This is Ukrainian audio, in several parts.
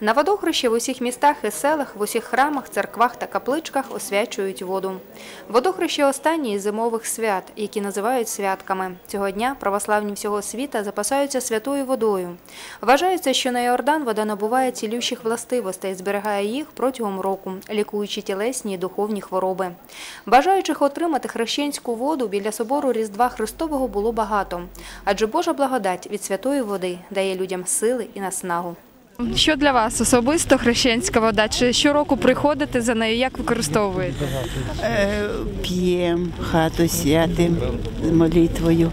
На водохрещі в усіх містах і селах, в усіх храмах, церквах та капличках освячують воду. Водохреще – останнє із зимових свят, які називають святками. Цього дня православні всього світа запасаються святою водою. Вважається, що на Йордан вода набуває цілющих властивостей, зберігає їх протягом року, лікуючи тілесні і духовні хвороби. Бажаючих отримати хрещенську воду біля собору Різдва Христового було багато, адже Божа благодать від святої води дає людям сили і наснагу. Що для вас особисто хрещенська вода? Чи щороку приходите за нею? Як використовуєте? Е, П'ємо, хату святим з молитвою.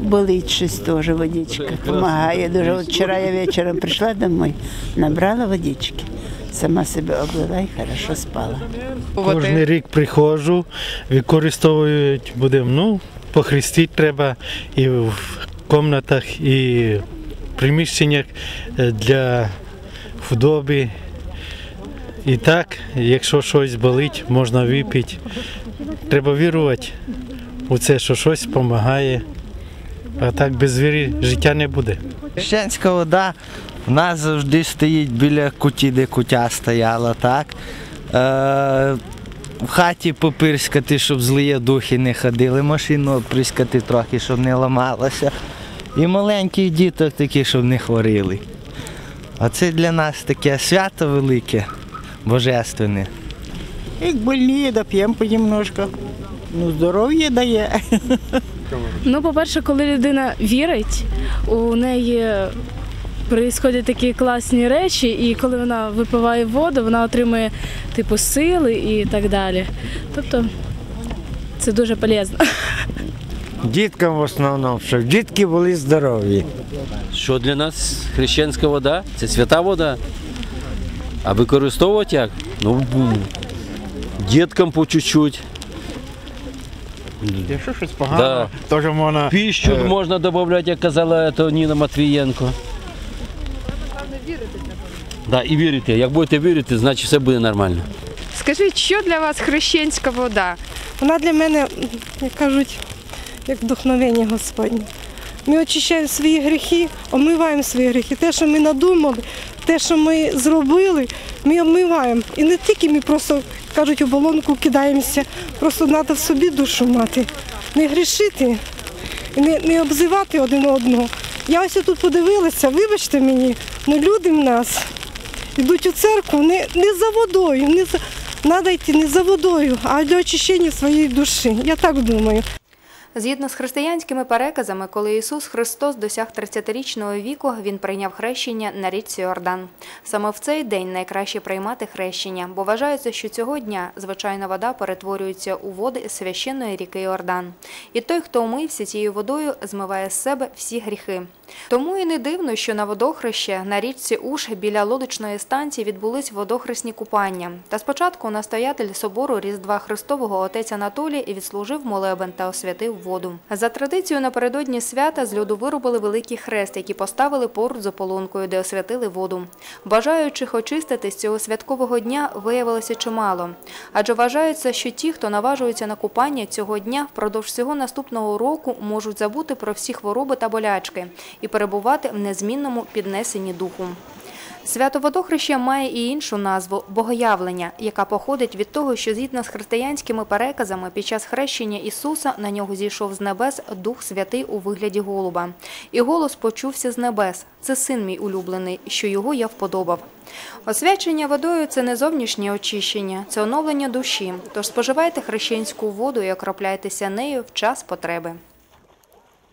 Болить щось теж водичка. Помагає дуже. От вчора я вечором прийшла домой, набрала водички. Сама себе облила і хорошо спала. Кожен рік приходжу, використовують будемо, ну, похрестити треба і в кімнатах, і приміщеннях е, для худоби. І так, якщо щось болить, можна випити. Треба вірувати у це, що щось допомагає. А так без віри життя не буде. Хрещенська вода в нас завжди стоїть біля куті, де кутя стояла, так? Е, в хаті попирскати, щоб злі духи не ходили, машину прискати трохи, щоб не ламалася. І маленьких діток такі, щоб не хворіли. А це для нас таке свято велике, божественне. Як больні, да п'ємо понемножку. Ну, здоров'я дає. Ну, по-перше, коли людина вірить, у неї происходять такі класні речі, і коли вона випиває воду, вона отримує типу сили і так далі. Тобто це дуже полезно. Діткам в основному, щоб дітки були здорові. Що для нас хрещенська вода це свята вода. А використовувати як? Ну, діткам по чуть-чуть. Якщо щось Да. теж можна Піщу можна додати, як казала то Ніна Матвієнко. Да, і вірити. Як будете вірити, значить все буде нормально. Скажіть, що для вас хрещенська вода? Вона для мене, як кажуть, як вдохновення Господнє. Ми очищаємо свої гріхи, омиваємо свої гріхи. Те, що ми надумали, те, що ми зробили, ми омиваємо. І не тільки ми просто кажуть, у болонку кидаємося, просто треба в собі душу мати, не грішити, не, не обзивати один одного. Я ось тут подивилася, вибачте мені, ну люди в нас йдуть у церкву не, не за водою, не за. Треба йти не за водою, а для очищення своєї душі. Я так думаю. Згідно з християнськими переказами, коли Ісус Христос досяг 30-річного віку, Він прийняв хрещення на річці Ордан. Саме в цей день найкраще приймати хрещення, бо вважається, що цього дня звичайна вода перетворюється у води священної ріки Йордан. І той, хто умився цією водою, змиває з себе всі гріхи. Тому і не дивно, що на водохреще на річці Уш біля лодочної станції відбулись водохресні купання. Та спочатку настоятель собору Різдва Христового отець Анатолій відслужив молебен та освятив воду. За традицією напередодні свята з льоду виробили великий хрест, який поставили поруч з ополонкою, де освятили воду. Бажаючих очиститись цього святкового дня виявилося чимало. Адже вважається, що ті, хто наважується на купання цього дня, впродовж всього наступного року можуть забути про всі хвороби та болячки і перебувати в незмінному піднесенні духу. Свято водохреща має і іншу назву богоявлення, яка походить від того, що згідно з християнськими переказами під час хрещення Ісуса на нього зійшов з небес Дух Святий у вигляді голуба. І голос почувся з небес. Це син мій улюблений, що його я вподобав. Освячення водою це не зовнішнє очищення, це оновлення душі. Тож споживайте хрещенську воду і окропляйтеся нею в час потреби.